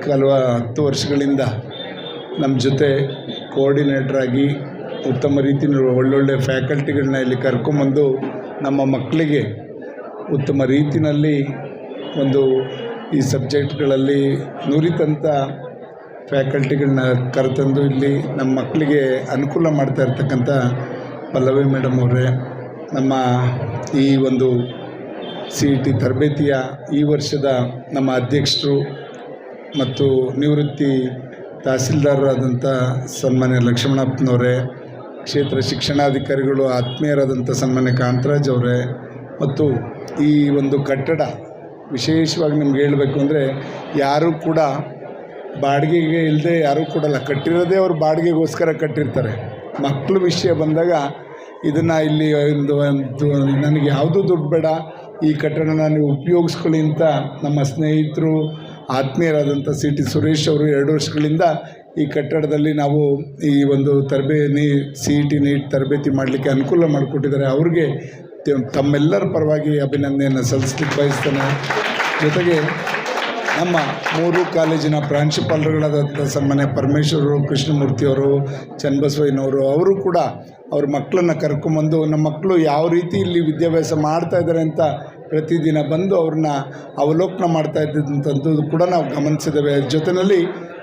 ಕಲ್ವ ಹತ್ತು ವರ್ಷಗಳಿಂದ ನಮ್ಮ ಜೊತೆ ಕೋಆರ್ಡಿನೇಟ್ರಾಗಿ ಉತ್ತಮ ರೀತಿಯಲ್ಲಿ ಒಳ್ಳೊಳ್ಳೆ ಫ್ಯಾಕಲ್ಟಿಗಳನ್ನ ಇಲ್ಲಿ ಕರ್ಕೊಂಬಂದು ನಮ್ಮ ಮಕ್ಕಳಿಗೆ ಉತ್ತಮ ರೀತಿಯಲ್ಲಿ ಒಂದು ಈ ಸಬ್ಜೆಕ್ಟ್ಗಳಲ್ಲಿ ನುರಿತಂಥ ಫ್ಯಾಕಲ್ಟಿಗಳನ್ನ ಕರೆತಂದು ಇಲ್ಲಿ ನಮ್ಮ ಮಕ್ಕಳಿಗೆ ಅನುಕೂಲ ಮಾಡ್ತಾ ಇರ್ತಕ್ಕಂಥ ಪಲ್ಲವಿ ಮೇಡಮ್ ಅವರೇ, ನಮ್ಮ ಈ ಒಂದು ಸಿ ಇ ಟಿ ತರಬೇತಿಯ ಈ ವರ್ಷದ ನಮ್ಮ ಅಧ್ಯಕ್ಷರು ಮತ್ತು ನಿವೃತ್ತಿ ತಹಸೀಲ್ದಾರರಾದಂಥ ಸನ್ಮಾನ್ಯ ಲಕ್ಷ್ಮಣಪ್ಪನವರೇ, ಕ್ಷೇತ್ರ ಶಿಕ್ಷಣಾಧಿಕಾರಿಗಳು, ಆತ್ಮೀಯರಾದಂಥ ಸನ್ಮಾನ್ಯ ಕಾಂತರಾಜ್ ಅವರೇ, ಮತ್ತು ಈ ಒಂದು ಕಟ್ಟಡ ವಿಶೇಷವಾಗಿ ನಿಮ್ಗೆ ಹೇಳಬೇಕು ಅಂದರೆ ಯಾರೂ ಕೂಡ ಬಾಡಿಗೆಗೆ ಇಲ್ಲದೆ ಯಾರೂ ಕೊಡಲ್ಲ, ಕಟ್ಟಿರೋದೇ ಅವ್ರು ಬಾಡಿಗೆಗೋಸ್ಕರ ಕಟ್ಟಿರ್ತಾರೆ. ಮಕ್ಕಳು ವಿಷಯ ಬಂದಾಗ ಇದನ್ನು ಇಲ್ಲಿ ಒಂದು ಒಂದು ನನಗೆ ಯಾವುದೂ ದುಡ್ಡು ಬೇಡ, ಈ ಕಟ್ಟಡನ ನೀವು ಉಪಯೋಗಿಸ್ಕೊಳ್ಳಿ ಅಂತ ನಮ್ಮ ಸ್ನೇಹಿತರು ಆತ್ಮೀಯರಾದಂಥ ಸಿ ಟಿ ಸುರೇಶ್ ಅವರು ಎರಡು ವರ್ಷಗಳಿಂದ ಈ ಕಟ್ಟಡದಲ್ಲಿ ನಾವು ಈ ಒಂದು ತರಬೇತಿ, ಸಿ ಇ ಟಿ ನೀಟ್ ತರಬೇತಿ ಮಾಡಲಿಕ್ಕೆ ಅನುಕೂಲ ಮಾಡಿಕೊಟ್ಟಿದ್ದಾರೆ. ಅವ್ರಿಗೆ ತಮ್ಮೆಲ್ಲರ ಪರವಾಗಿ ಅಭಿನಂದನೆಯನ್ನು ಸಲ್ಲಿಸ್ಲಿಕ್ಕೆ ಬಯಸ್ತೇನೆ. ಜೊತೆಗೆ ನಮ್ಮ ಮೂರು ಕಾಲೇಜಿನ ಪ್ರಾಂಶುಪಾಲರುಗಳಾದಂಥ ಸನ್ಮಾನ್ಯ ಪರಮೇಶ್ವರರು ಕೃಷ್ಣಮೂರ್ತಿಯವರು ಚನ್ನಬಸವಯ್ಯನವರು, ಅವರು ಕೂಡ ಅವ್ರ ಮಕ್ಕಳನ್ನ ಕರ್ಕೊಂಬಂದು, ನಮ್ಮ ಮಕ್ಕಳು ಯಾವ ರೀತಿ ಇಲ್ಲಿ ವಿದ್ಯಾಭ್ಯಾಸ ಮಾಡ್ತಾ ಇದ್ದಾರೆ ಅಂತ ಪ್ರತಿದಿನ ಬಂದು ಅವ್ರನ್ನ ಅವಲೋಕನ ಮಾಡ್ತಾ ಇದ್ದಂಥದ್ದು ಕೂಡ ನಾವು ಗಮನಿಸಿದ್ದೇವೆ. ಜೊತೆಯಲ್ಲಿ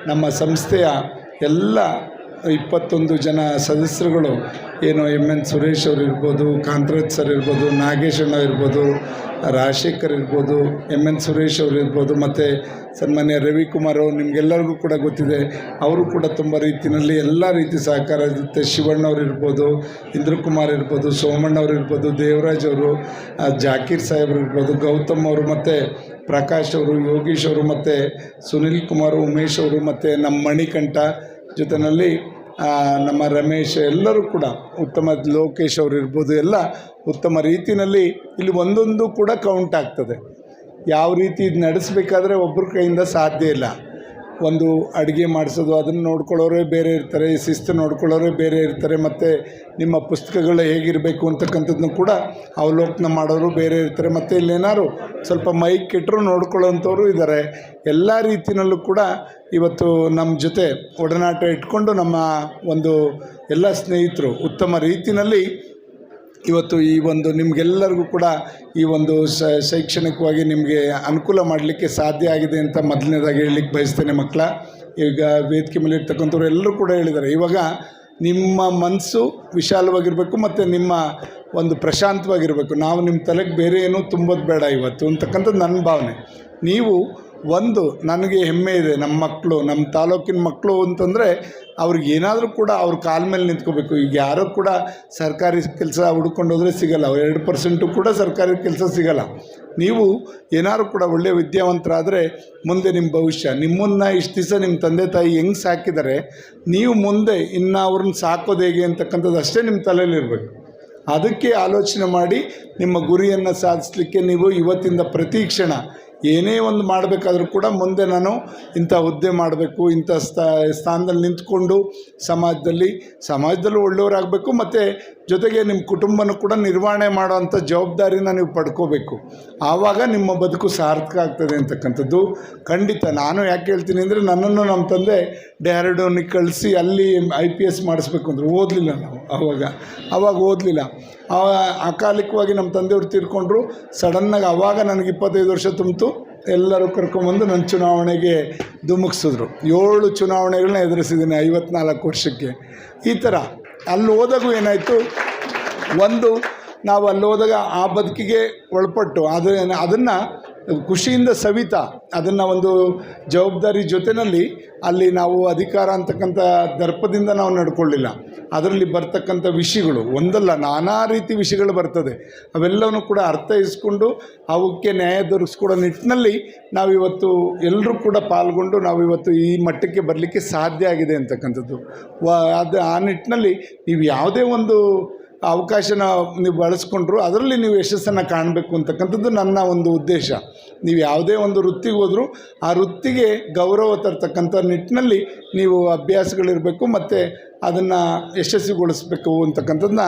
ನಮ್ಮ ಸಂಸ್ಥೆಯ ಎಲ್ಲ ಇಪ್ಪತ್ತೊಂದು ಜನ ಸದಸ್ಯರುಗಳು ಏನು ಎಂ ಎನ್ ಸುರೇಶ್ ಅವರು ಇರ್ಬೋದು, ಕಾಂತರಾಜ್ ಸರ್ ಇರ್ಬೋದು ನಾಗೇಶಣ್ಣ ಇರ್ಬೋದು, ರಾಜಶೇಖರ್ ಇರ್ಬೋದು, ಎಂ ಎನ್ ಸುರೇಶ್ ಅವರು ಇರ್ಬೋದು, ಮತ್ತು ಸನ್ಮಾನ್ಯ ರವಿಕುಮಾರ್ ಅವರು ನಿಮಗೆಲ್ಲರಿಗೂ ಕೂಡ ಗೊತ್ತಿದೆ. ಅವರು ಕೂಡ ತುಂಬ ರೀತಿಯಲ್ಲಿ ಎಲ್ಲ ರೀತಿ ಸಹಕಾರ ಇರುತ್ತೆ. ಶಿವಣ್ಣವ್ರು ಇರ್ಬೋದು, ಇಂದ್ರಕುಮಾರ್ ಇರ್ಬೋದು, ಸೋಮಣ್ಣ ಅವ್ರು ಇರ್ಬೋದು, ದೇವರಾಜ್ ಅವರು ಜಾಕೀರ್ ಸಾಹೇಬ್ರು ಇರ್ಬೋದು, ಗೌತಮ್ ಅವರು ಮತ್ತು ಪ್ರಕಾಶ್ ಅವರು, ಯೋಗೀಶ್ ಅವರು ಮತ್ತು ಸುನಿಲ್ ಕುಮಾರ್, ಉಮೇಶ್ ಅವರು ಮತ್ತು ನಮ್ಮ ಮಣಿಕಂಠ ಜೊತೆಯಲ್ಲಿ ನಮ್ಮ ರಮೇಶ್ ಎಲ್ಲರೂ ಕೂಡ ಉತ್ತಮ ಲೋಕೇಶ್ ಅವರು ಇರ್ಬೋದು, ಎಲ್ಲ ಉತ್ತಮ ರೀತಿಯಲ್ಲಿ ಇಲ್ಲಿ ಒಂದೊಂದು ಕೂಡ ಕೌಂಟ್ ಆಗ್ತದೆ. ಯಾವ ರೀತಿ ಇದು ನಡೆಸಬೇಕಾದ್ರೆ ಒಬ್ಬರ ಕೈಯಿಂದ ಸಾಧ್ಯ ಇಲ್ಲ. ಒಂದು ಅಡುಗೆ ಮಾಡಿಸೋದು, ಅದನ್ನು ನೋಡ್ಕೊಳ್ಳೋರೇ ಬೇರೆ ಇರ್ತಾರೆ ಶಿಸ್ತು ನೋಡ್ಕೊಳ್ಳೋರೇ ಬೇರೆ ಇರ್ತಾರೆ, ಮತ್ತು ನಿಮ್ಮ ಪುಸ್ತಕಗಳು ಹೇಗಿರಬೇಕು ಅಂತಕ್ಕಂಥದ್ದನ್ನು ಕೂಡ ಅವಲೋಕನ ಮಾಡೋರು ಬೇರೆ ಇರ್ತಾರೆ. ಮತ್ತು ಇಲ್ಲೇನಾದ್ರು ಸ್ವಲ್ಪ ಮೈಕ್ ಕೆಟ್ಟರು ನೋಡ್ಕೊಳ್ಳೋಂಥವ್ರು ಇದ್ದಾರೆ. ಎಲ್ಲ ರೀತಿಯಲ್ಲೂ ಕೂಡ ಇವತ್ತು ನಮ್ಮ ಜೊತೆ ಒಡನಾಟ ಇಟ್ಕೊಂಡು ನಮ್ಮ ಒಂದು ಎಲ್ಲ ಸ್ನೇಹಿತರು ಉತ್ತಮ ರೀತಿಯಲ್ಲಿ ಇವತ್ತು ಈ ಒಂದು ನಿಮಗೆಲ್ಲರಿಗೂ ಕೂಡ ಈ ಒಂದು ಶೈಕ್ಷಣಿಕವಾಗಿ ನಿಮಗೆ ಅನುಕೂಲ ಮಾಡಲಿಕ್ಕೆ ಸಾಧ್ಯ ಆಗಿದೆ ಅಂತ ಮೊದಲನೇದಾಗಿ ಹೇಳಲಿಕ್ಕೆ ಬಯಸ್ತೇನೆ ಮಕ್ಕಳ. ಈಗ ವೇದಿಕೆ ಮೇಲೆ ಇರ್ತಕ್ಕಂಥವ್ರು ಎಲ್ಲರೂ ಕೂಡ ಹೇಳಿದ್ದಾರೆ. ಇವಾಗ ನಿಮ್ಮ ಮನಸ್ಸು ವಿಶಾಲವಾಗಿರಬೇಕು ಮತ್ತು ನಿಮ್ಮ ಒಂದು ಪ್ರಶಾಂತವಾಗಿರಬೇಕು. ನಾವು ನಿಮ್ಮ ತಲೆಗೆ ಬೇರೆ ಏನೂ ತುಂಬೋದು ಬೇಡ ಇವತ್ತು ಅಂತಕ್ಕಂಥದ್ದು ನನ್ನ ಭಾವನೆ. ನೀವು ಒಂದು, ನನಗೆ ಹೆಮ್ಮೆ ಇದೆ ನಮ್ಮ ಮಕ್ಕಳು ನಮ್ಮ ತಾಲೂಕಿನ ಮಕ್ಕಳು ಅಂತಂದರೆ ಅವ್ರಿಗೆ ಏನಾದರೂ ಕೂಡ ಅವ್ರ ಕಾಲ ಮೇಲೆ ನಿಂತ್ಕೋಬೇಕು. ಈಗ ಯಾರೂ ಕೂಡ ಸರ್ಕಾರಿ ಕೆಲಸ ಹುಡ್ಕೊಂಡು ಹೋದರೆ ಸಿಗಲ್ಲ. ಎರಡು ಪರ್ಸೆಂಟು ಕೂಡ ಸರ್ಕಾರಿ ಕೆಲಸ ಸಿಗಲ್ಲ. ನೀವು ಏನಾದ್ರು ಕೂಡ ಒಳ್ಳೆಯ ವಿದ್ಯಾವಂತರಾದರೆ ಮುಂದೆ ನಿಮ್ಮ ಭವಿಷ್ಯ. ನಿಮ್ಮನ್ನು ಇಷ್ಟು ದಿವಸ ನಿಮ್ಮ ತಂದೆ ತಾಯಿ ಹೆಂಗೆ ಸಾಕಿದ್ದಾರೆ ನೀವು ಮುಂದೆ ಇನ್ನು ಅವ್ರನ್ನ ಸಾಕೋದು ಹೇಗೆ ಅಂತಕ್ಕಂಥದ್ದು ಅಷ್ಟೇ ನಿಮ್ಮ ತಲೆಯಲ್ಲಿರಬೇಕು ಅದಕ್ಕೆ ಆಲೋಚನೆ ಮಾಡಿ ನಿಮ್ಮ ಗುರಿಯನ್ನು ಸಾಧಿಸಲಿಕ್ಕೆ ನೀವು ಇವತ್ತಿಂದ ಪ್ರತಿ ಕ್ಷಣ ಏನೇ ಒಂದು ಮಾಡಬೇಕಾದ್ರೂ ಕೂಡ ಮುಂದೆ ನಾನು ಇಂಥ ಹುದ್ದೆ ಮಾಡಬೇಕು, ಇಂಥ ಸ್ಥಾ, ಸ್ಥಾನದಲ್ಲಿ ನಿಂತ್ಕೊಂಡು ಸಮಾಜದಲ್ಲಿ, ಸಮಾಜದಲ್ಲೂ ಒಳ್ಳೆಯವರಾಗಬೇಕು ಮತ್ತು ಜೊತೆಗೆ ನಿಮ್ಮ ಕುಟುಂಬನೂ ಕೂಡ ನಿರ್ವಹಣೆ ಮಾಡೋವಂಥ ಜವಾಬ್ದಾರಿನ ನೀವು ಪಡ್ಕೋಬೇಕು. ಆವಾಗ ನಿಮ್ಮ ಬದುಕು ಸಾರ್ಥಕ ಆಗ್ತದೆ ಅಂತಕ್ಕಂಥದ್ದು. ಖಂಡಿತ ನಾನು ಯಾಕೆ ಹೇಳ್ತೀನಿ ಅಂದರೆ ನನ್ನನ್ನು ನಮ್ಮ ತಂದೆ ಡೆಹ್ರಾಡೂನಿಗೆ ಕಳಿಸಿ ಅಲ್ಲಿ ಐ ಪಿ ಎಸ್ ಮಾಡಿಸ್ಬೇಕು ಅಂದರು ಓದಲಿಲ್ಲ ನಾವು ಆವಾಗ. ಆವಾಗ ಓದಲಿಲ್ಲ. ಅಕಾಲಿಕವಾಗಿ ನಮ್ಮ ತಂದೆಯವರು ತೀರ್ಕೊಂಡ್ರು. ಸಡನ್ನಾಗಿ ಆವಾಗ ನನಗೆ ಇಪ್ಪತ್ತೈದು ವರ್ಷ ತುಂಬಿತು. ಎಲ್ಲರೂ ಕರ್ಕೊಂಬಂದು ನನ್ನ ಚುನಾವಣೆಗೆ ಧುಮುಕ್ಸಿದ್ರು. ಏಳು ಚುನಾವಣೆಗಳನ್ನ ಎದುರಿಸಿದ್ದೀನಿ ಐವತ್ನಾಲ್ಕು ವರ್ಷಕ್ಕೆ. ಈ ಥರ ಅಲ್ಲಿ ಹೋದಾಗೂ ಏನಾಯಿತು? ಒಂದು, ನಾವು ಅಲ್ಲಿ ಹೋದಾಗ ಆ ಬದುಕಿಗೆ ಒಳಪಟ್ಟು, ಅದು ಅದನ್ನು ಖುಷಿಯಿಂದ ಸವಿತಾ ಅದನ್ನು ಒಂದು ಜವಾಬ್ದಾರಿ ಜೊತೆಯಲ್ಲಿ ಅಲ್ಲಿ ನಾವು ಅಧಿಕಾರ ಅಂತಕ್ಕಂಥ ದರ್ಪದಿಂದ ನಾವು ನಡ್ಕೊಳ್ಳಿಲ್ಲ. ಅದರಲ್ಲಿ ಬರ್ತಕ್ಕಂಥ ವಿಷಯಗಳು ಒಂದಲ್ಲ, ನಾನಾ ರೀತಿ ವಿಷಯಗಳು ಬರ್ತದೆ. ಅವೆಲ್ಲವನ್ನು ಕೂಡ ಅರ್ಥೈಸ್ಕೊಂಡು ಅವಕ್ಕೆ ನ್ಯಾಯ ದೊರಕಿಸ್ಕೊಡೋ ನಿಟ್ಟಿನಲ್ಲಿ ನಾವಿವತ್ತು ಎಲ್ಲರೂ ಕೂಡ ಪಾಲ್ಗೊಂಡು ನಾವಿವತ್ತು ಈ ಮಟ್ಟಕ್ಕೆ ಬರಲಿಕ್ಕೆ ಸಾಧ್ಯ ಆಗಿದೆ ಅಂತಕ್ಕಂಥದ್ದು. ವ, ಅದು ಆ ನಿಟ್ಟಿನಲ್ಲಿ ನೀವು ಯಾವುದೇ ಒಂದು ಅವಕಾಶನ ನೀವು ಬಳಸ್ಕೊಂಡ್ರು ಅದರಲ್ಲಿ ನೀವು ಯಶಸ್ಸನ್ನು ಕಾಣಬೇಕು ಅಂತಕ್ಕಂಥದ್ದು ನನ್ನ ಒಂದು ಉದ್ದೇಶ. ನೀವು ಯಾವುದೇ ಒಂದು ವೃತ್ತಿಗೆ ಹೋದರೂ ಆ ವೃತ್ತಿಗೆ ಗೌರವ ತರ್ತಕ್ಕಂಥ ನಿಟ್ಟಿನಲ್ಲಿ ನೀವು ಅಭ್ಯಾಸಗಳಿರಬೇಕು ಮತ್ತು ಅದನ್ನು ಯಶಸ್ವಿಗೊಳಿಸಬೇಕು ಅಂತಕ್ಕಂಥದ್ದನ್ನ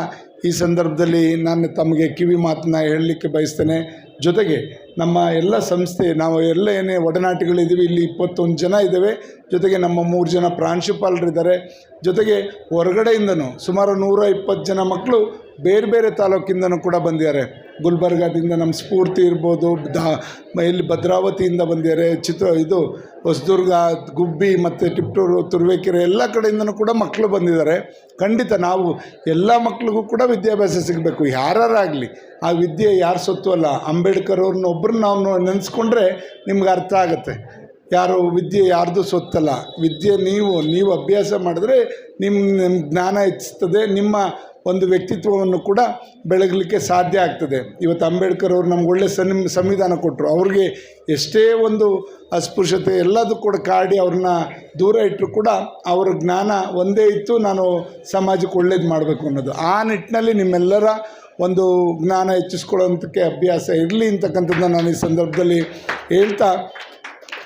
ಈ ಸಂದರ್ಭದಲ್ಲಿ ನಾನು ತಮಗೆ ಕಿವಿ ಮಾತನ್ನ ಹೇಳಲಿಕ್ಕೆ ಬಯಸ್ತೇನೆ. ಜೊತೆಗೆ ನಮ್ಮ ಎಲ್ಲ ಸಂಸ್ಥೆ, ನಾವು ಎಲ್ಲ ಏನೇ ಒಡನಾಟಿಗಳಿದ್ದೀವಿ, ಇಲ್ಲಿ ಇಪ್ಪತ್ತೊಂದು ಜನ ಇದ್ದೇವೆ. ಜೊತೆಗೆ ನಮ್ಮ ಮೂರು ಜನ ಪ್ರಾಂಶುಪಾಲರಿದ್ದಾರೆ. ಜೊತೆಗೆ ಹೊರಗಡೆಯಿಂದನೂ ಸುಮಾರು ನೂರ ಇಪ್ಪತ್ತು ಜನ ಮಕ್ಕಳು ಬೇರೆ ಬೇರೆ ತಾಲೂಕಿಂದನೂ ಕೂಡ ಬಂದಿದ್ದಾರೆ. ಗುಲ್ಬರ್ಗಾದಿಂದ ನಮ್ಮ ಸ್ಫೂರ್ತಿ ಇರ್ಬೋದು. ದಾ, ಇಲ್ಲಿ ಭದ್ರಾವತಿಯಿಂದ ಬಂದಿದ್ದಾರೆ. ಚಿತ್ರ, ಇದು ಹೊಸದುರ್ಗ, ಗುಬ್ಬಿ ಮತ್ತು ಟಿಪ್ಟೂರು, ತುರುವೇಕೆರೆ ಎಲ್ಲ ಕಡೆಯಿಂದನೂ ಕೂಡ ಮಕ್ಕಳು ಬಂದಿದ್ದಾರೆ. ಖಂಡಿತ ನಾವು ಎಲ್ಲ ಮಕ್ಕಳಿಗೂ ಕೂಡ ವಿದ್ಯಾಭ್ಯಾಸ ಸಿಗಬೇಕು. ಯಾರಾಗಲಿ ಆ ವಿದ್ಯೆ ಯಾರು ಸತ್ತು ಅಲ್ಲ. ಅಂಬೇಡ್ಕರ್ ಅವ್ರನ್ನ ಒಬ್ಬರನ್ನ ನಾವು ನೆನೆಸ್ಕೊಂಡ್ರೆ ನಿಮ್ಗೆ ಅರ್ಥ ಆಗುತ್ತೆ. ಯಾರು ವಿದ್ಯೆ ಯಾರ್ದು ಸೊತ್ತಲ್ಲ. ವಿದ್ಯೆ ನೀವು ನೀವು ಅಭ್ಯಾಸ ಮಾಡಿದ್ರೆ ನಿಮ್ಮ ನಿಮ್ಮ ಜ್ಞಾನ ಹೆಚ್ಚಿಸ್ತದೆ. ನಿಮ್ಮ ಒಂದು ವ್ಯಕ್ತಿತ್ವವನ್ನು ಕೂಡ ಬೆಳಗಲಿಕ್ಕೆ ಸಾಧ್ಯ ಆಗ್ತದೆ. ಇವತ್ತು ಅಂಬೇಡ್ಕರ್ ಅವರು ನಮ್ಗೆ ಒಳ್ಳೆ ಸನ್, ಸಂವಿಧಾನ ಕೊಟ್ಟರು ಅವ್ರಿಗೆ ಎಷ್ಟೇ ಒಂದು ಅಸ್ಪೃಶ್ಯತೆ ಎಲ್ಲದೂ ಕೂಡ ಕಾಡಿ ಅವ್ರನ್ನ ದೂರ ಇಟ್ಟರು ಕೂಡ ಅವರ ಜ್ಞಾನ ಒಂದೇ ಇತ್ತು, ನಾನು ಸಮಾಜಕ್ಕೆ ಒಳ್ಳೇದು ಮಾಡಬೇಕು ಅನ್ನೋದು. ಆ ನಿಟ್ಟಿನಲ್ಲಿ ನಿಮ್ಮೆಲ್ಲರ ಒಂದು ಜ್ಞಾನ ಹೆಚ್ಚಿಸ್ಕೊಳ್ಳೋಂಥಕ್ಕೆ ಅಭ್ಯಾಸ ಇರಲಿ ಅಂತಕ್ಕಂಥದ್ದನ್ನ ನಾನು ಈ ಸಂದರ್ಭದಲ್ಲಿ ಹೇಳ್ತಾ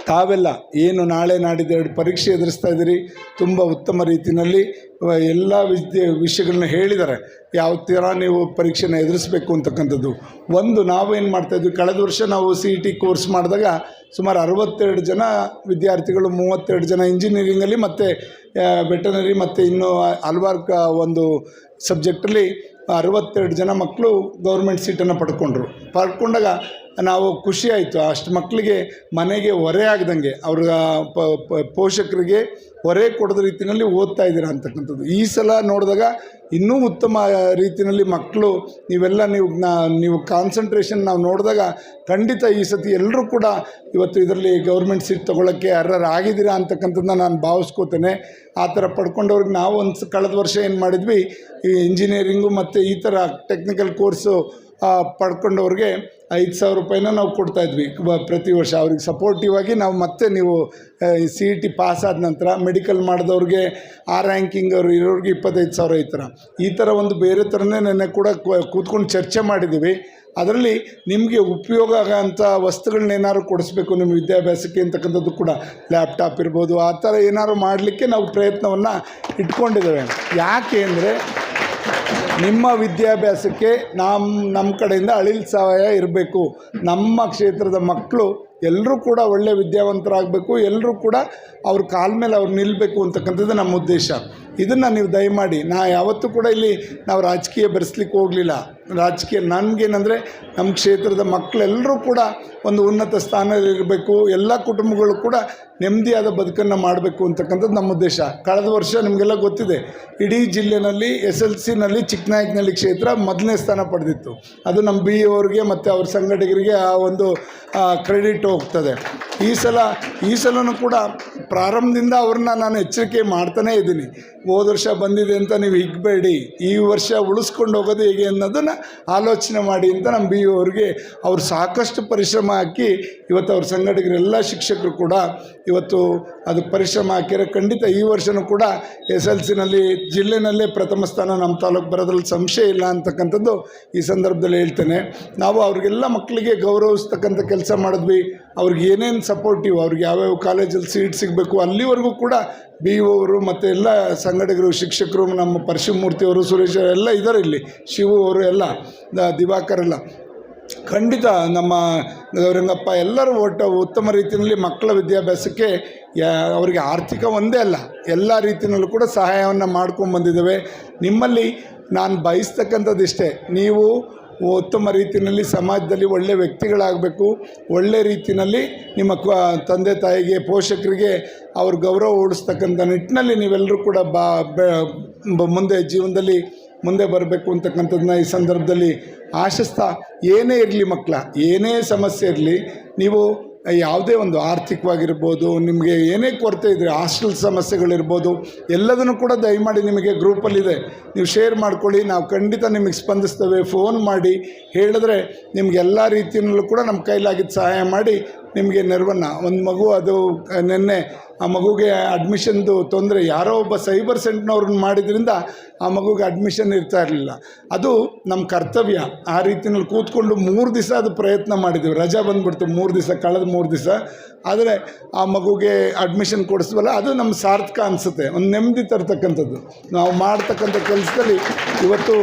ತಾವೆಲ್ಲ ಏನು ನಾಳೆ ನಾಡಿದ್ದು ಎರಡು ಪರೀಕ್ಷೆ ಎದುರಿಸ್ತಾ ಇದ್ದೀರಿ, ತುಂಬ ಉತ್ತಮ ರೀತಿಯಲ್ಲಿ ಎಲ್ಲ ವಿದ್ಯೆ, ವಿಷಯಗಳನ್ನ ಹೇಳಿದ್ದಾರೆ. ಯಾವ ಥರ ನೀವು ಪರೀಕ್ಷೆನ ಎದುರಿಸ್ಬೇಕು ಅಂತಕ್ಕಂಥದ್ದು. ಒಂದು ನಾವೇನು ಮಾಡ್ತಾಯಿದ್ವಿ ಕಳೆದ ವರ್ಷ ನಾವು ಸಿ ಇ ಟಿ ಕೋರ್ಸ್ ಮಾಡಿದಾಗ ಸುಮಾರು ಅರವತ್ತೆರಡು ಜನ ವಿದ್ಯಾರ್ಥಿಗಳು, ಮೂವತ್ತೆರಡು ಜನ ಇಂಜಿನಿಯರಿಂಗಲ್ಲಿ ಮತ್ತು ವೆಟನರಿ ಮತ್ತು ಇನ್ನೂ ಹಲ್ವಾರು ಕ ಒಂದು ಸಬ್ಜೆಕ್ಟಲ್ಲಿ ಅರವತ್ತೆರಡು ಜನ ಮಕ್ಕಳು ಗೌರ್ಮೆಂಟ್ ಸೀಟನ್ನು ಪಡ್ಕೊಂಡ್ರು. ಪಡ್ಕೊಂಡಾಗ ನಾವು ಖುಷಿ ಆಯಿತು. ಅಷ್ಟು ಮಕ್ಕಳಿಗೆ ಮನೆಗೆ ಹೊರೆ ಆಗದಂಗೆ ಅವ್ರ ಪೋಷಕರಿಗೆ ಹೊರೆ ಕೊಡದ ರೀತಿಯಲ್ಲಿ ಓದ್ತಾ ಇದ್ದೀರಾ ಅಂತಕ್ಕಂಥದ್ದು. ಈ ಸಲ ನೋಡಿದಾಗ ಇನ್ನೂ ಉತ್ತಮ ರೀತಿಯಲ್ಲಿ ಮಕ್ಕಳು ನೀವೆಲ್ಲ ನೀವು ನೀವು ಕಾನ್ಸಂಟ್ರೇಷನ್ ನಾವು ನೋಡಿದಾಗ ಖಂಡಿತ ಈ ಸತಿ ಎಲ್ಲರೂ ಕೂಡ ಇವತ್ತು ಇದರಲ್ಲಿ ಗೌರ್ಮೆಂಟ್ ಸೀಟ್ ತೊಗೊಳ್ಳೋಕ್ಕೆ ಅರ್ಹರು ಆಗಿದ್ದೀರಾ ಅಂತಕ್ಕಂಥದ್ದನ್ನ ನಾನು ಭಾವಿಸ್ಕೋತೇನೆ. ಆ ಥರ ಪಡ್ಕೊಂಡವ್ರಿಗೆ ನಾವು ಒಂದು ಕಳೆದ ವರ್ಷ ಏನು ಮಾಡಿದ್ವಿ, ಈ ಇಂಜಿನಿಯರಿಂಗು ಮತ್ತು ಈ ಥರ ಟೆಕ್ನಿಕಲ್ ಕೋರ್ಸು ಪಡ್ಕೊಂಡವ್ರಿಗೆ ಐದು ಸಾವಿರ ರೂಪಾಯಿನ ನಾವು ಕೊಡ್ತಾಯಿದ್ವಿ ಬ- ಪ್ರತಿ ವರ್ಷ ಅವ್ರಿಗೆ ಸಪೋರ್ಟಿವ್ ಆಗಿ ನಾವು ಮತ್ತೆ ನೀವು ಸಿ ಇ ಟಿ ಪಾಸ್ ಆದ ನಂತರ ಮೆಡಿಕಲ್ ಮಾಡಿದವ್ರಿಗೆ, ಆ ರ್ಯಾಂಕಿಂಗ್ ಅವರು ಇರೋರಿಗೆ ಇಪ್ಪತ್ತೈದು ಸಾವಿರ ಈ ಥರ ಈ ಥರ ಒಂದು ಬೇರೆ ಥರನೇ ನೆನ್ನೆ ಕೂಡ ಕೂತ್ಕೊಂಡು ಚರ್ಚೆ ಮಾಡಿದ್ದೀವಿ. ಅದರಲ್ಲಿ ನಿಮಗೆ ಉಪಯೋಗ ಆಗೋಂಥ ವಸ್ತುಗಳನ್ನೇನಾದ್ರು ಕೊಡಿಸ್ಬೇಕು ನಿಮ್ಮ ವಿದ್ಯಾಭ್ಯಾಸಕ್ಕೆ ಅಂತಕ್ಕಂಥದ್ದು ಕೂಡ. ಲ್ಯಾಪ್ಟಾಪ್ ಇರ್ಬೋದು, ಆ ಥರ ಏನಾದ್ರು ಮಾಡಲಿಕ್ಕೆ ನಾವು ಪ್ರಯತ್ನವನ್ನು ಇಟ್ಕೊಂಡಿದ್ದೇವೆ. ಯಾಕೆ ಅಂದರೆ ನಿಮ್ಮ ವಿದ್ಯಾಭ್ಯಾಸಕ್ಕೆ ನಮ್ಮ ನಮ್ಮ ಕಡೆಯಿಂದ ಅಳಿಲ್ ಸಹಾಯ ಇರಬೇಕು. ನಮ್ಮ ಕ್ಷೇತ್ರದ ಮಕ್ಕಳು ಎಲ್ಲರೂ ಕೂಡ ಒಳ್ಳೆ ವಿದ್ಯಾವಂತರಾಗಬೇಕು ಎಲ್ಲರೂ ಕೂಡ ಅವ್ರ ಕಾಲ ಮೇಲೆ ಅವ್ರು ನಿಲ್ಲಬೇಕು ಅಂತಕ್ಕಂಥದ್ದು ನಮ್ಮ ಉದ್ದೇಶ. ಇದನ್ನು ನೀವು ದಯಮಾಡಿ, ನಾ ಯಾವತ್ತೂ ಕೂಡ ಇಲ್ಲಿ ನಾವು ರಾಜಕೀಯ ಬೆರೆಸ್ಲಿಕ್ಕೆ ಹೋಗಲಿಲ್ಲ. ರಾಜಕೀಯ ನನಗೇನೆಂದರೆ ನಮ್ಮ ಕ್ಷೇತ್ರದ ಮಕ್ಕಳೆಲ್ಲರೂ ಕೂಡ ಒಂದು ಉನ್ನತ ಸ್ಥಾನದಲ್ಲಿರಬೇಕು, ಎಲ್ಲ ಕುಟುಂಬಗಳು ಕೂಡ ನೆಮ್ಮದಿಯಾದ ಬದುಕನ್ನು ಮಾಡಬೇಕು ಅಂತಕ್ಕಂಥದ್ದು ನಮ್ಮ ಉದ್ದೇಶ. ಕಳೆದ ವರ್ಷ ನಿಮಗೆಲ್ಲ ಗೊತ್ತಿದೆ, ಇಡೀ ಜಿಲ್ಲೆನಲ್ಲಿ ಎಸ್ ಎಲ್ ಸಿನಲ್ಲಿ ಚಿಕ್ಕನಾಯಕನಹಳ್ಳಿ ಕ್ಷೇತ್ರ ಮೊದಲನೇ ಸ್ಥಾನ ಪಡೆದಿತ್ತು. ಅದು ನಮ್ಮ ಬಿ ಅವರಿಗೆ ಮತ್ತು ಅವ್ರ ಸಂಘಟಕರಿಗೆ ಆ ಒಂದು ಕ್ರೆಡಿಟ್ ಹೋಗ್ತದೆ. ಈ ಸಲ, ಈ ಸಲನೂ ಕೂಡ ಪ್ರಾರಂಭದಿಂದ ಅವ್ರನ್ನ ನಾನು ಎಚ್ಚರಿಕೆ ಮಾಡ್ತಾನೇ ಇದ್ದೀನಿ. ಹೋದ ವರ್ಷ ಬಂದಿದೆ ಅಂತ ನೀವು ಹಿಗ್ಬೇಡಿ, ಈ ವರ್ಷ ಉಳಿಸ್ಕೊಂಡು ಹೋಗೋದು ಹೇಗೆ ಅನ್ನೋದನ್ನು ಆಲೋಚನೆ ಮಾಡಿ ಅಂತ ನಮ್ಮ ಬಿ ಅವ್ರಿಗೆ ಅವರು ಸಾಕಷ್ಟು ಪರಿಶ್ರಮ ಹಾಕಿ ಇವತ್ತು ಅವ್ರ ಸಂಘಟಕರೆಲ್ಲ ಶಿಕ್ಷಕರು ಕೂಡ ಇವತ್ತು ಅದು ಪರಿಶ್ರಮ ಹಾಕಿರೋ ಖಂಡಿತ ಈ ವರ್ಷವೂ ಕೂಡ ಎಸ್ ಎಲ್ ಸಿನಲ್ಲಿ ಜಿಲ್ಲೆನಲ್ಲೇ ಪ್ರಥಮ ಸ್ಥಾನ ನಮ್ಮ ತಾಲೂಕು ಬರೋದ್ರಲ್ಲಿ ಸಂಶಯ ಇಲ್ಲ ಅಂತಕ್ಕಂಥದ್ದು ಈ ಸಂದರ್ಭದಲ್ಲಿ ಹೇಳ್ತೇನೆ. ನಾವು ಅವ್ರಿಗೆಲ್ಲ ಮಕ್ಕಳಿಗೆ ಗೌರವಿಸ್ತಕ್ಕಂಥ ಕೆಲಸ ಮಾಡಿದ್ವಿ. ಅವ್ರಿಗೆ ಏನೇನು ಸಪೋರ್ಟಿವ್ ಅವ್ರಿಗೆ ಯಾವ್ಯಾವ ಕಾಲೇಜಲ್ಲಿ ಸೀಟ್ ಸಿಗಬೇಕು ಅಲ್ಲಿವರೆಗೂ ಕೂಡ ಬಿ ಅವರು ಮತ್ತು ಎಲ್ಲ ಸಂಘಟಕರು, ಶಿಕ್ಷಕರು, ನಮ್ಮ ಪರಶುಮೂರ್ತಿಯವರು ಸುರೇಶ್ ಎಲ್ಲ ಇದ್ದಾರೆ ಇಲ್ಲಿ. ಶಿವು ಅವರು ಎಲ್ಲ, ದ- ದಿವಾಕರ್ ಎಲ್ಲ. ಖಂಡಿತ ನಮ್ಮ ಗೌರಂಗಪ್ಪ ಎಲ್ಲರೂ ಒಟ್ಟು ಉತ್ತಮ ರೀತಿಯಲ್ಲಿ ಮಕ್ಕಳ ವಿದ್ಯಾಭ್ಯಾಸಕ್ಕೆ ಅವರಿಗೆ ಆರ್ಥಿಕ ಒಂದೇ ಅಲ್ಲ, ಎಲ್ಲ ರೀತಿಯಲ್ಲೂ ಕೂಡ ಸಹಾಯವನ್ನು ಮಾಡ್ಕೊಂಡು ಬಂದಿದ್ದೇವೆ. ನಿಮ್ಮಲ್ಲಿ ನಾನು ಬಯಸ್ತಕ್ಕಂಥದ್ದು ಇಷ್ಟೇ ನೀವು ಉತ್ತಮ ರೀತಿಯಲ್ಲಿ ಸಮಾಜದಲ್ಲಿ ಒಳ್ಳೆಯ ವ್ಯಕ್ತಿಗಳಾಗಬೇಕು. ಒಳ್ಳೆ ರೀತಿಯಲ್ಲಿ ನಿಮ್ಮ ಕ್ವ ತಂದೆ ತಾಯಿಗೆ, ಪೋಷಕರಿಗೆ ಅವ್ರ ಗೌರವ ಓಡಿಸ್ತಕ್ಕಂಥ ನಿಟ್ಟಿನಲ್ಲಿ ನೀವೆಲ್ಲರೂ ಕೂಡ ಬಾ, ಮುಂದೆ ಜೀವನದಲ್ಲಿ ಮುಂದೆ ಬರಬೇಕು ಅಂತಕ್ಕಂಥದ್ದನ್ನ ಈ ಸಂದರ್ಭದಲ್ಲಿ ಆಶಿಸ್ತಾ, ಏನೇ ಇರಲಿ ಮಕ್ಕಳ, ಏನೇ ಸಮಸ್ಯೆ ಇರಲಿ, ನೀವು ಯಾವುದೇ ಒಂದು ಆರ್ಥಿಕವಾಗಿರ್ಬೋದು, ನಿಮಗೆ ಏನೇ ಕೊರತೆ ಇದ್ದರೆ ಹಾಸ್ಟೆಲ್ ಸಮಸ್ಯೆಗಳಿರ್ಬೋದು, ಎಲ್ಲದನ್ನು ಕೂಡ ದಯಮಾಡಿ ನಿಮಗೆ ಗ್ರೂಪಲ್ಲಿದೆ ನೀವು ಶೇರ್ ಮಾಡ್ಕೊಳ್ಳಿ, ನಾವು ಖಂಡಿತ ನಿಮಗೆ ಸ್ಪಂದಿಸ್ತೇವೆ. ಫೋನ್ ಮಾಡಿ ಹೇಳಿದ್ರೆ ನಿಮ್ಗೆ ಎಲ್ಲ ರೀತಿಯಲ್ಲೂ ಕೂಡ ನಮ್ಮ ಕೈಲಾಗಿದ್ದು ಸಹಾಯ ಮಾಡಿ ನಿಮಗೆ ನೆರವನ್ನು. ಒಂದು ಮಗು ಅದು, ನಿನ್ನೆ ಆ ಮಗುಗೆ ಅಡ್ಮಿಷನ್ದು ತೊಂದರೆ. ಯಾರೋ ಒಬ್ಬ ಸೈಬರ್ ಸೆಂಟ್ನವ್ರನ್ನ ಮಾಡಿದ್ರಿಂದ ಆ ಮಗುಗೆ ಅಡ್ಮಿಷನ್ ಇರ್ತಾ ಇರಲಿಲ್ಲ. ಅದು ನಮ್ಮ ಕರ್ತವ್ಯ. ಆ ರೀತಿಯಲ್ಲಿ ಕೂತ್ಕೊಂಡು ಮೂರು ದಿವಸ ಅದು ಪ್ರಯತ್ನ ಮಾಡಿದ್ದೀವಿ ರಜಾ ಬಂದುಬಿಡ್ತು ಮೂರು ದಿವಸ ಕಳೆದ ಮೂರು ದಿವಸ ಆದರೆ ಆ ಮಗುಗೆ ಅಡ್ಮಿಷನ್ ಕೊಡಿಸ್ವಲ್ಲ, ಅದು ನಮ್ಮ ಸಾರ್ಥಕ ಅನಿಸುತ್ತೆ. ಒಂದು ನೆಮ್ಮದಿ ತರ್ತಕ್ಕಂಥದ್ದು. ನಾವು ಮಾಡ್ತಕ್ಕಂಥ ಕೆಲಸದಲ್ಲಿ ಇವತ್ತು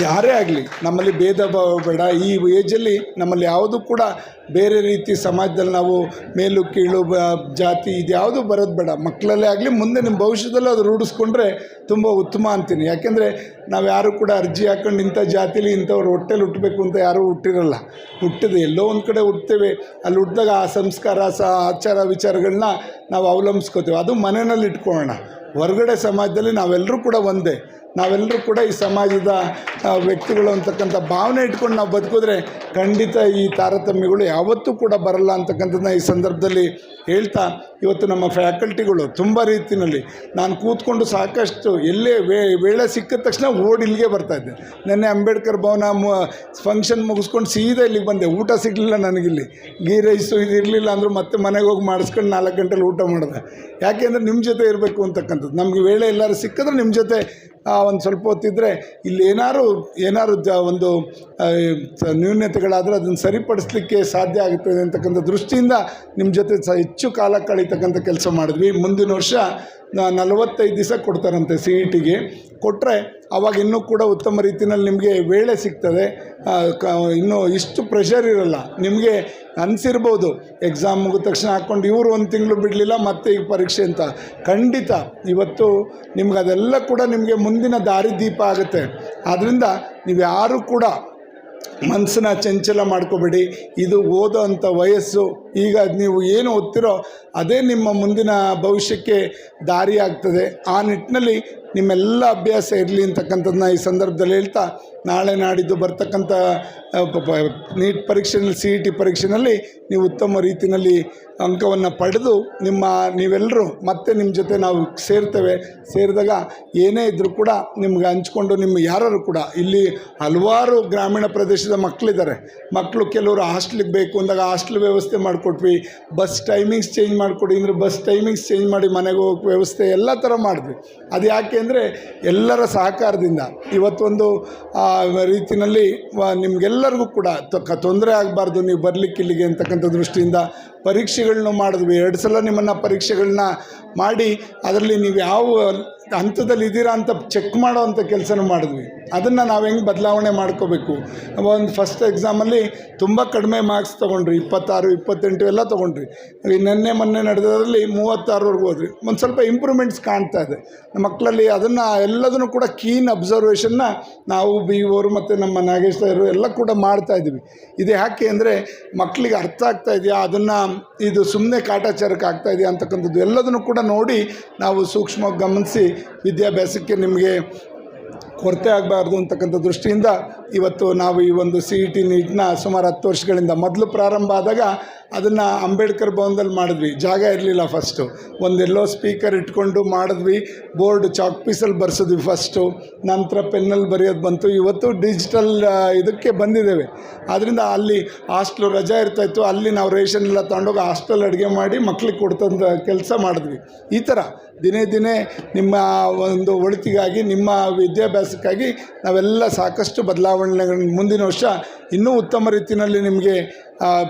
ಯಾರೇ ಆಗಲಿ, ನಮ್ಮಲ್ಲಿ ಭೇದ ಭಾವ ಬೇಡ. ಈ ಏಜಲ್ಲಿ ನಮ್ಮಲ್ಲಿ ಯಾವುದು ಕೂಡ ಬೇರೆ ರೀತಿ ಸಮಾಜದಲ್ಲಿ ನಾವು ಮೇಲು, ಕೀಳು ಜಾತಿ ಇದು ಯಾವುದು ಬರೋದು ಬೇಡ. ಮಕ್ಕಳಲ್ಲೇ ಆಗಲಿ, ಮುಂದೆ ನಿಮ್ಮ ಭವಿಷ್ಯದಲ್ಲೂ ಅದು ರೂಢಿಸ್ಕೊಂಡ್ರೆ ತುಂಬ ಉತ್ತಮ ಅಂತೀನಿ. ಯಾಕೆಂದರೆ ನಾವು ಯಾರು ಕೂಡ ಅರ್ಜಿ ಹಾಕೊಂಡು ಇಂಥ ಜಾತಿಲಿ ಇಂಥವ್ರು ಹೊಟ್ಟೆಲಿ ಹುಟ್ಟಬೇಕು ಅಂತ ಯಾರೂ ಹುಟ್ಟಿರಲ್ಲ. ಹುಟ್ಟಿದೆ. ಎಲ್ಲೋ ಒಂದು ಕಡೆ ಹುಟ್ತೇವೆ. ಅಲ್ಲಿ ಹುಟ್ಟಿದಾಗ ಆ ಸಂಸ್ಕಾರ, ಸ, ಆಚಾರ ವಿಚಾರಗಳನ್ನ ನಾವು ಅವಲಂಬಿಸ್ಕೋತೇವೆ. ಅದು ಮನೆಯಲ್ಲಿ ಇಟ್ಕೊಳ್ಳೋಣ. ಹೊರಗಡೆ ಸಮಾಜದಲ್ಲಿ ನಾವೆಲ್ಲರೂ ಕೂಡ ಒಂದೇ. ನಾವೆಲ್ಲರೂ ಕೂಡ ಈ ಸಮಾಜದ ವ್ಯಕ್ತಿಗಳು ಅಂತಕ್ಕಂಥ ಭಾವನೆ ಇಟ್ಕೊಂಡು ನಾವು ಬದುಕಿದ್ರೆ ಖಂಡಿತ ಈ ತಾರತಮ್ಯಗಳು ಯಾವತ್ತೂ ಕೂಡ ಬರಲ್ಲ ಅಂತಕ್ಕಂಥದ್ದನ್ನ ಈ ಸಂದರ್ಭದಲ್ಲಿ ಹೇಳ್ತಾ ಇವತ್ತು ನಮ್ಮ ಫ್ಯಾಕಲ್ಟಿಗಳು ತುಂಬ ರೀತಿಯಲ್ಲಿ ನಾನು ಕೂತ್ಕೊಂಡು ಸಾಕಷ್ಟು ಎಲ್ಲೇ ವೇ, ವೇಳೆ ಸಿಕ್ಕಿದ ತಕ್ಷಣ ಓಡಿ ಇಲ್ಲಿಗೆ ಬರ್ತಾ ಇದ್ದೆ. ನೆನ್ನೆ ಅಂಬೇಡ್ಕರ್ ಭವನ ಫಂಕ್ಷನ್ ಮುಗಿಸ್ಕೊಂಡು ಸೀದಾ ಇಲ್ಲಿಗೆ ಬಂದೆ. ಊಟ ಸಿಗಲಿಲ್ಲ ನನಗಿಲ್ಲಿ. ಗೀ ರೈಸು ಇದು ಇರಲಿಲ್ಲ ಅಂದರೂ ಮತ್ತೆ ಮನೆಗೆ ಹೋಗಿ ಮಾಡಿಸ್ಕೊಂಡು ನಾಲ್ಕು ಗಂಟೆಲಿ ಊಟ ಮಾಡಿದೆ. ಯಾಕೆಂದರೆ ನಿಮ್ಮ ಜೊತೆ ಇರಬೇಕು ಅಂತಕ್ಕಂಥದ್ದು. ನಮಗೆ ವೇಳೆ ಎಲ್ಲರೂ ಸಿಕ್ಕಿದ್ರೆ ನಿಮ್ಮ ಜೊತೆ ಒಂದು ಸ್ವಲ್ಪ ಹೊತ್ತಿದ್ರೆ ಇಲ್ಲಿ ಏನಾದ್ರು ಏನಾದ್ರು ಜ ಒಂದು ನ್ಯೂನ್ಯತೆಗಳಾದರೆ ಅದನ್ನು ಸರಿಪಡಿಸಲಿಕ್ಕೆ ಸಾಧ್ಯ ಆಗುತ್ತದೆ ಅಂತಕ್ಕಂಥ ದೃಷ್ಟಿಯಿಂದ ನಿಮ್ಮ ಜೊತೆ ಸ ಹೆಚ್ಚು ಕಾಲ ಕಳೀತಕ್ಕಂಥ ಕೆಲಸ ಮಾಡಿದ್ವಿ. ಮುಂದಿನ ವರ್ಷ ನಲವತ್ತೈದು ದಿವಸ ಕೊಡ್ತಾರಂತೆ ಸಿ ಇ ಟಿಗೆ ಕೊಟ್ಟರೆ ಅವಾಗ ಇನ್ನೂ ಕೂಡ ಉತ್ತಮ ರೀತಿಯಲ್ಲಿ ನಿಮಗೆ ವೇಳೆ ಸಿಗ್ತದೆ. ಕ, ಇನ್ನೂ ಇಷ್ಟು ಪ್ರೆಷರ್ ಇರಲ್ಲ. ನಿಮಗೆ ಅನಿಸಿರ್ಬೋದು. ಎಕ್ಸಾಮ್ ಮುಗಿದ ತಕ್ಷಣ ಹಾಕ್ಕೊಂಡು ಇವರು ಒಂದು ತಿಂಗಳು ಬಿಡಲಿಲ್ಲ, ಮತ್ತೆ ಈಗ ಪರೀಕ್ಷೆ ಅಂತ. ಖಂಡಿತ ಇವತ್ತು ನಿಮ್ಗೆ ಅದೆಲ್ಲ ಕೂಡ ನಿಮಗೆ ಮುಂದಿನ ದಾರಿದೀಪ ಆಗುತ್ತೆ. ಆದ್ದರಿಂದ ನೀವು ಯಾರೂ ಕೂಡ ಮನಸ್ಸನ್ನ ಚಂಚಲ ಮಾಡ್ಕೋಬೇಡಿ. ಇದು ಓದೋ ಅಂಥ ವಯಸ್ಸು. ಈಗ ನೀವು ಏನು ಓದ್ತಿರೋ ಅದೇ ನಿಮ್ಮ ಮುಂದಿನ ಭವಿಷ್ಯಕ್ಕೆ ದಾರಿ ಆಗ್ತದೆ ಆ ನಿಟ್ಟಿನಲ್ಲಿ ನಿಮ್ಮೆಲ್ಲ ಅಭ್ಯಾಸ ಇರಲಿ ಅಂತಕ್ಕಂಥದ್ದನ್ನ ಈ ಸಂದರ್ಭದಲ್ಲಿ ಹೇಳ್ತಾ, ನಾಳೆ ನಾಡಿದ್ದು ಬರ್ತಕ್ಕಂಥ ನೀಟ್ ಪರೀಕ್ಷೆನಲ್ಲಿ ಸಿ ಇ ಟಿ ಪರೀಕ್ಷೆನಲ್ಲಿ ನೀವು ಉತ್ತಮ ರೀತಿಯಲ್ಲಿ ಅಂಕವನ್ನು ಪಡೆದು ನಿಮ್ಮ, ನೀವೆಲ್ಲರೂ ಮತ್ತೆ ನಿಮ್ಮ ಜೊತೆ ನಾವು ಸೇರ್ತೇವೆ. ಸೇರಿದಾಗ ಏನೇ ಇದ್ದರೂ ಕೂಡ ನಿಮ್ಗೆ ಹಂಚ್ಕೊಂಡು ನಿಮ್ಮ ಯಾರು ಕೂಡ, ಇಲ್ಲಿ ಹಲವಾರು ಗ್ರಾಮೀಣ ಪ್ರದೇಶದ ಮಕ್ಕಳಿದ್ದಾರೆ ಮಕ್ಕಳು ಕೆಲವರು ಹಾಸ್ಟ್ಲಿಗೆ ಬೇಕು ಅಂದಾಗ ಹಾಸ್ಟ್ಲ್ ವ್ಯವಸ್ಥೆ ಮಾಡಿಕೊಟ್ವಿ. ಬಸ್ ಟೈಮಿಂಗ್ಸ್ ಚೇಂಜ್ ಮಾಡಿಕೊಡಿ, ಅಂದರೆ ಬಸ್ ಟೈಮಿಂಗ್ಸ್ ಚೇಂಜ್ ಮಾಡಿ ಮನೆಗೆ ಹೋಗೋಕ್ಕೆ ವ್ಯವಸ್ಥೆ ಎಲ್ಲ ಥರ ಮಾಡಿದ್ವಿ. ಅದು ಯಾಕೆ ಅಂದರೆ ಎಲ್ಲರ ಸಹಕಾರದಿಂದ. ಇವತ್ತೊಂದು ರೀತಿಯಲ್ಲಿ ನಿಮ್ಗೆಲ್ಲರಿಗೂ ಕೂಡ ತೊಂದರೆ ಆಗಬಾರ್ದು ನೀವು ಬರಲಿಕ್ಕೆ ಇಲ್ಲಿಗೆ ಅಂತಕ್ಕಂಥ ದೃಷ್ಟಿಯಿಂದ ಪರೀಕ್ಷೆಗಳನ್ನ ಮಾಡಿದ್ವಿ. ಎರಡು ಸಲ ನಿಮ್ಮನ್ನು ಪರೀಕ್ಷೆಗಳನ್ನ ಮಾಡಿ ಅದರಲ್ಲಿ ನೀವು ಯಾವ ಹಂತದಲ್ಲಿ ಇದ್ದೀರಾ ಅಂತ ಚೆಕ್ ಮಾಡೋ ಅಂಥ ಕೆಲಸನೂ ಮಾಡಿದ್ವಿ. ಅದನ್ನು ನಾವು ಹೆಂಗೆ ಬದಲಾವಣೆ ಮಾಡ್ಕೋಬೇಕು? ಒಂದು ಫಸ್ಟ್ ಎಕ್ಸಾಮಲ್ಲಿ ತುಂಬ ಕಡಿಮೆ ಮಾರ್ಕ್ಸ್ ತೊಗೊಂಡ್ರಿ. ಇಪ್ಪತ್ತಾರು, ಇಪ್ಪತ್ತೆಂಟು ಎಲ್ಲ ತೊಗೊಂಡ್ರಿ. ನಿನ್ನೆ, ಮೊನ್ನೆ ನಡೆದಲ್ಲಿ ಮೂವತ್ತಾರವರೆಗೂ ಹೋದ್ರಿ ಒಂದು ಸ್ವಲ್ಪ ಇಂಪ್ರೂವ್ಮೆಂಟ್ಸ್ ಕಾಣ್ತಾ ಇದೆ. ನಮ್ಮ ಮಕ್ಕಳಲ್ಲಿ ಅದನ್ನು ಎಲ್ಲದನ್ನು ಕೂಡ ಕೀನ್ ಅಬ್ಸರ್ವೇಷನ್ನ ನಾವು ಬಿ ಅವರು ಮತ್ತು ನಮ್ಮ ನಾಗೇಶ್ ಸರ್ ಎಲ್ಲ ಕೂಡ ಮಾಡ್ತಾ ಇದ್ದೀವಿ. ಇದು ಯಾಕೆ ಅಂದರೆ ಮಕ್ಕಳಿಗೆ ಅರ್ಥ ಆಗ್ತಾ ಇದೆಯಾ? ಅದನ್ನು ಇದು ಸುಮ್ಮನೆ ಕಾಟಾಚಾರಕ್ಕೆ ಆಗ್ತಾ ಇದೆಯಾ ಅಂತಕ್ಕಂಥದ್ದು ಎಲ್ಲದನ್ನು ಕೂಡ ನೋಡಿ ನಾವು ಸೂಕ್ಷ್ಮವಾಗಿ ಗಮನಿಸಿ ವಿದ್ಯಾಭ್ಯಾಸಕ್ಕೆ ನಿಮಗೆ ಕೊರತೆ ಆಗಬಾರ್ದು ಅಂತಕ್ಕಂಥ ದೃಷ್ಟಿಯಿಂದ ಇವತ್ತು ನಾವು ಈ ಒಂದು ಸಿ ಇ ಟಿ ನೀಟ್ನ ಸುಮಾರು ಹತ್ತು ವರ್ಷಗಳಿಂದ ಮೊದಲು ಪ್ರಾರಂಭ ಆದಾಗ ಅದನ್ನು ಅಂಬೇಡ್ಕರ್ ಭವನದಲ್ಲಿ ಮಾಡಿದ್ವಿ. ಜಾಗ ಇರಲಿಲ್ಲ ಫಸ್ಟು ಒಂದೆಲ್ಲೋ ಸ್ಪೀಕರ್ ಇಟ್ಕೊಂಡು ಮಾಡಿದ್ವಿ. ಬೋರ್ಡ್ ಚಾಕ್ ಪೀಸಲ್ಲಿ ಬರ್ಸಿದ್ವಿ ಫಸ್ಟು ನಂತರ ಪೆನ್ನಲ್ಲಿ ಬರೆಯೋದು ಬಂತು. ಇವತ್ತು ಡಿಜಿಟಲ್ ಇದಕ್ಕೆ ಬಂದಿದ್ದೇವೆ. ಆದ್ದರಿಂದ ಅಲ್ಲಿ ಹಾಸ್ಟ್ಲು ರಜಾ ಇರ್ತಾಯಿತ್ತು ಅಲ್ಲಿ ನಾವು ರೇಷನ್ ಎಲ್ಲ ತೊಗೊಂಡೋಗಿ ಹಾಸ್ಟೆಲ್ ಅಡುಗೆ ಮಾಡಿ ಮಕ್ಳಿಗೆ ಕೊಡ್ತಂಥ ಕೆಲಸ ಮಾಡಿದ್ವಿ. ಈ ಥರ ದಿನೇ ದಿನೇ ನಿಮ್ಮ ಒಂದು ಒಳಿತಿಗಾಗಿ ನಿಮ್ಮ ವಿದ್ಯಾಭ್ಯಾಸಕ್ಕಾಗಿ ನಾವೆಲ್ಲ ಸಾಕಷ್ಟು ಬದಲಾವಣೆಗಳನ್ನು ಮುಂದಿನ ವರ್ಷ ಇನ್ನೂ ಉತ್ತಮ ರೀತಿಯಲ್ಲಿ ನಿಮಗೆ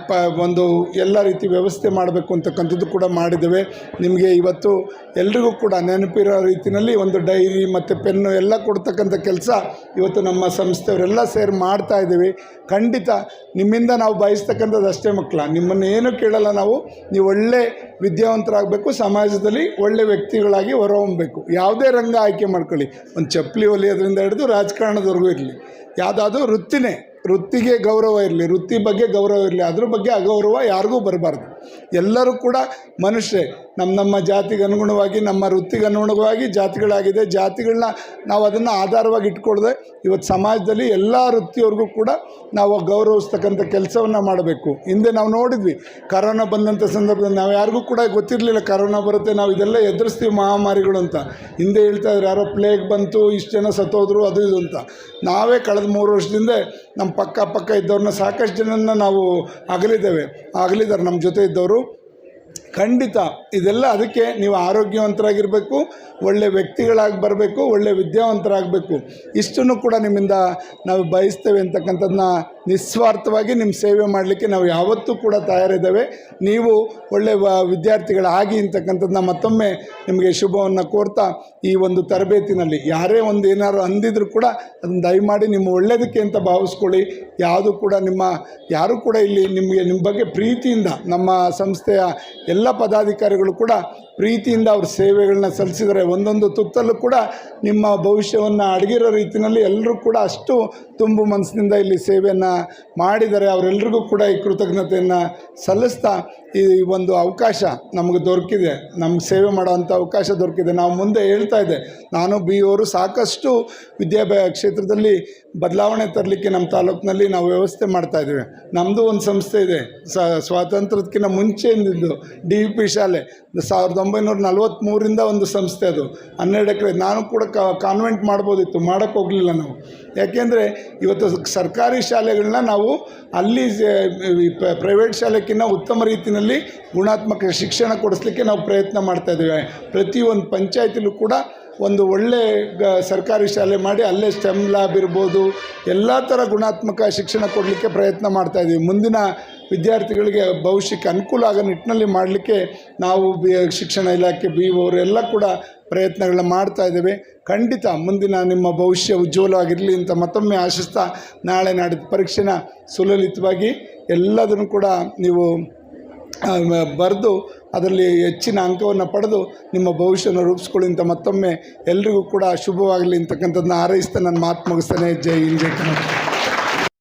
ಪ, ಒಂದು ಎಲ್ಲ ರೀತಿ ವ್ಯವಸ್ಥೆ ಮಾಡಬೇಕು ಅಂತಕ್ಕಂಥದ್ದು ಕೂಡ ಮಾಡಿದ್ದೇವೆ. ನಿಮಗೆ ಇವತ್ತು ಎಲ್ರಿಗೂ ಕೂಡ ನೆನಪಿರೋ ರೀತಿಯಲ್ಲಿ ಒಂದು ಡೈರಿ ಮತ್ತು ಪೆನ್ನು ಎಲ್ಲ ಕೊಡ್ತಕ್ಕಂಥ ಕೆಲಸ ಇವತ್ತು ನಮ್ಮ ಸಂಸ್ಥೆಯವರೆಲ್ಲ ಸೇರಿ ಮಾಡ್ತಾ ಇದ್ದೀವಿ. ಖಂಡಿತ ನಿಮ್ಮಿಂದ ನಾವು ಬಯಸ್ತಕ್ಕಂಥದ್ದು ಅಷ್ಟೇ ಮಕ್ಕಳ. ನಿಮ್ಮನ್ನು ಏನು ಕೇಳಲ್ಲ ನಾವು. ನೀವು ಒಳ್ಳೆ ವಿದ್ಯಾವಂತರಾಗಬೇಕು, ಸಮಾಜದಲ್ಲಿ ಒಳ್ಳೆ ವ್ಯಕ್ತಿಗಳಾಗಿ ಹೊರಹೊಮ್ಮಬೇಕು ಯಾವುದೇ ರಂಗ ಆಯ್ಕೆ ಮಾಡ್ಕೊಳ್ಳಿ. ಒಂದು ಚಪ್ಪಲಿ ಹೊಲಿಯೋದ್ರಿಂದ ಹಿಡಿದು ರಾಜಕಾರಣದವರೆಗೂ ಇರಲಿ. ಯಾವುದಾದ್ರೂ ವೃತ್ತಿನೇ ವೃತ್ತಿಗೆ ಗೌರವ ಇರಲಿ ವೃತ್ತಿ ಬಗ್ಗೆ ಗೌರವ ಇರಲಿ ಅದ್ರ ಬಗ್ಗೆ ಅಗೌರವ ಯಾರಿಗೂ ಬರಬಾರ್ದು. ಎಲ್ಲರೂ ಕೂಡ ಮನುಷ್ಯರೇ. ನಮ್ಮ ನಮ್ಮ ಜಾತಿಗೆ ಅನುಗುಣವಾಗಿ, ನಮ್ಮ ವೃತ್ತಿಗೆ ಅನುಗುಣವಾಗಿ ಜಾತಿಗಳಾಗಿದೆ. ಜಾತಿಗಳನ್ನ ನಾವು ಅದನ್ನು ಆಧಾರವಾಗಿ ಇಟ್ಕೊಳ್ದೆ ಇವತ್ತು ಸಮಾಜದಲ್ಲಿ ಎಲ್ಲ ವೃತ್ತಿಯವ್ರಿಗೂ ಕೂಡ ನಾವು ಗೌರವಿಸ್ತಕ್ಕಂಥ ಕೆಲಸವನ್ನು ಮಾಡಬೇಕು. ಹಿಂದೆ ನಾವು ನೋಡಿದ್ವಿ, ಕರೋನಾ ಬಂದಂಥ ಸಂದರ್ಭದಲ್ಲಿ ನಾವು ಯಾರಿಗೂ ಕೂಡ ಗೊತ್ತಿರಲಿಲ್ಲ ಕರೋನಾ ಬರುತ್ತೆ, ನಾವು ಇದೆಲ್ಲ ಎದುರಿಸ್ತೀವಿ ಮಹಾಮಾರಿಗಳು ಅಂತ. ಹಿಂದೆ ಹೇಳ್ತಾ ಇದ್ರು, ಯಾರೋ ಪ್ಲೇಗ್ ಬಂತು, ಇಷ್ಟು ಜನ ಸತ್ತೋದ್ರು, ಅದು ಇದು ಅಂತ. ನಾವೇ ಕಳೆದ ಮೂರು ವರ್ಷದಿಂದ ನಮ್ಮ ಪಕ್ಕ ಪಕ್ಕ ಇದ್ದವ್ರನ್ನ ಸಾಕಷ್ಟು ಜನನ ನಾವು ಅಗಲಿದ್ದೇವೆ. ಅಗಲಿದ್ದಾರೆ ನಮ್ಮ ಜೊತೆ दौरो ಖಂಡಿತ. ಇದೆಲ್ಲ ಅದಕ್ಕೆ ನೀವು ಆರೋಗ್ಯವಂತರಾಗಿರಬೇಕು, ಒಳ್ಳೆ ವ್ಯಕ್ತಿಗಳಾಗಿ ಬರಬೇಕು, ಒಳ್ಳೆ ವಿದ್ಯಾವಂತರಾಗಬೇಕು. ಇಷ್ಟನ್ನು ಕೂಡ ನಿಮ್ಮಿಂದ ನಾವು ಬಯಸ್ತೇವೆ ಅಂತಕ್ಕಂಥದ್ದನ್ನ ನಿಸ್ವಾರ್ಥವಾಗಿ ನಿಮ್ಮ ಸೇವೆ ಮಾಡಲಿಕ್ಕೆ ನಾವು ಯಾವತ್ತೂ ಕೂಡ ತಯಾರಿದ್ದೇವೆ. ನೀವು ಒಳ್ಳೆ ವಿದ್ಯಾರ್ಥಿಗಳಾಗಿ ಅಂತಕ್ಕಂಥದ್ದನ್ನ ಮತ್ತೊಮ್ಮೆ ನಿಮಗೆ ಶುಭವನ್ನು ಕೋರ್ತಾ ಈ ಒಂದು ತರಬೇತಿನಲ್ಲಿ ಯಾರೇ ಒಂದು ಏನಾದ್ರು ಅಂದಿದ್ರು ಕೂಡ ಅದನ್ನು ದಯಮಾಡಿ ನಿಮ್ಮ ಒಳ್ಳೆಯದಕ್ಕೆ ಅಂತ ಭಾವಿಸ್ಕೊಳ್ಳಿ. ಯಾವುದು ಕೂಡ ನಿಮ್ಮ, ಯಾರು ಕೂಡ ಇಲ್ಲಿ ನಿಮಗೆ ನಿಮ್ಮ ಬಗ್ಗೆ ಪ್ರೀತಿಯಿಂದ ನಮ್ಮ ಸಂಸ್ಥೆಯ ಎಲ್ಲ ಪದಾಧಿಕಾರಿಗಳು ಕೂಡ ಪ್ರೀತಿಯಿಂದ ಅವ್ರ ಸೇವೆಗಳನ್ನ ಸಲ್ಲಿಸಿದರೆ ಒಂದೊಂದು ತುತ್ತಲ್ಲೂ ಕೂಡ ನಿಮ್ಮ ಭವಿಷ್ಯವನ್ನು ಅಡಗಿರೋ ರೀತಿಯಲ್ಲಿ ಎಲ್ಲರೂ ಕೂಡ ಅಷ್ಟು ತುಂಬು ಮನಸ್ಸಿನಿಂದ ಇಲ್ಲಿ ಸೇವೆಯನ್ನು ಮಾಡಿದರೆ ಅವರೆಲ್ಲರಿಗೂ ಕೂಡ ಈ ಕೃತಜ್ಞತೆಯನ್ನು ಸಲ್ಲಿಸ್ತಾ ಈ ಒಂದು ಅವಕಾಶ ನಮಗೆ ದೊರಕಿದೆ. ನಮ್ಗೆ ಸೇವೆ ಮಾಡೋವಂಥ ಅವಕಾಶ ದೊರಕಿದೆ. ನಾವು ಮುಂದೆ ಹೇಳ್ತಾ ಇದ್ದೆ, ನಾನು ಬಿ ಅವರು ಸಾಕಷ್ಟು ವಿದ್ಯಾಭ್ಯಾಸ ಕ್ಷೇತ್ರದಲ್ಲಿ ಬದಲಾವಣೆ ತರಲಿಕ್ಕೆ ನಮ್ಮ ತಾಲೂಕಿನಲ್ಲಿ ನಾವು ವ್ಯವಸ್ಥೆ ಮಾಡ್ತಾ ಇದ್ದೀವಿ. ನಮ್ಮದು ಒಂದು ಸಂಸ್ಥೆ ಇದೆ. ಸ್ವಾತಂತ್ರ್ಯಕ್ಕಿಂತ ಮುಂಚೆಯಿಂದಿದ್ದು ಡಿ ಯು ಪಿ ಶಾಲೆ. ಸಾವಿರದ ಒಂಬೈನೂರ ನಲ್ವತ್ತ್ಮೂರಿಂದ ಒಂದು ಸಂಸ್ಥೆ ಅದು. ಹನ್ನೆರಡು ಎಕರೆ. ನಾನು ಕೂಡ ಕಾನ್ವೆಂಟ್ ಮಾಡ್ಬೋದಿತ್ತು. ಮಾಡೋಕ್ಕೆ ಹೋಗಲಿಲ್ಲ ನಾವು. ಯಾಕೆಂದರೆ ಇವತ್ತು ಸರ್ಕಾರಿ ಶಾಲೆಗಳನ್ನ ನಾವು ಅಲ್ಲಿ ಪ್ರೈವೇಟ್ ಶಾಲೆಗಿಂತ ಉತ್ತಮ ರೀತಿಯಲ್ಲಿ ಗುಣಾತ್ಮಕ ಶಿಕ್ಷಣ ಕೊಡಿಸ್ಲಿಕ್ಕೆ ನಾವು ಪ್ರಯತ್ನ ಮಾಡ್ತಾಯಿದ್ದೇವೆ ಪ್ರತಿ ಪ್ರತಿಯೊಂದು ಪಂಚಾಯತಿಲೂ ಕೂಡ ಒಂದು ಒಳ್ಳೆ ಗ ಸರ್ಕಾರಿ ಶಾಲೆ ಮಾಡಿ ಅಲ್ಲೇ ಸ್ಟೆಮ್ ಲ್ಯಾಬ್ ಇರ್ಬೋದು, ಎಲ್ಲ ಥರ ಗುಣಾತ್ಮಕ ಶಿಕ್ಷಣ ಕೊಡಲಿಕ್ಕೆ ಪ್ರಯತ್ನ ಮಾಡ್ತಾಯಿದ್ದೀವಿ ಮುಂದಿನ ವಿದ್ಯಾರ್ಥಿಗಳಿಗೆ ಭವಿಷ್ಯಕ್ಕೆ ಅನುಕೂಲ ಆಗೋ ನಿಟ್ಟಿನಲ್ಲಿ ಮಾಡಲಿಕ್ಕೆ ನಾವು ಬಿ ಶಿಕ್ಷಣ ಇಲಾಖೆ, ಬಿ ಅವರೆಲ್ಲ ಕೂಡ ಪ್ರಯತ್ನಗಳನ್ನ ಮಾಡ್ತಾ ಇದ್ದೇವೆ. ಖಂಡಿತ ಮುಂದಿನ ನಿಮ್ಮ ಭವಿಷ್ಯ ಉಜ್ವಲವಾಗಿರಲಿ ಅಂತ ಮತ್ತೊಮ್ಮೆ ಆಶಿಸ್ತಾ ನಾಳೆ ನಾಡಿದ ಪರೀಕ್ಷೆನ ಸುಲಲಿತವಾಗಿ ಎಲ್ಲದನ್ನು ಕೂಡ ನೀವು ಬರೆದು ಅದರಲ್ಲಿ ಹೆಚ್ಚಿನ ಅಂಕವನ್ನು ಪಡೆದು ನಿಮ್ಮ ಭವಿಷ್ಯನ ರೂಪಿಸ್ಕೊಳ್ಳಿ ಅಂತ ಮತ್ತೊಮ್ಮೆ ಎಲ್ರಿಗೂ ಕೂಡ ಶುಭವಾಗಲಿ ಅಂತಕ್ಕಂಥದ್ದನ್ನ ಹಾರೈಸ್ತಾ ನನ್ನ ಮಾತು ಮುಗಿಸ್ತಾನೆ. ಜೈ ಹಿಂದ್, ಜೈ ಕನ್ನಡ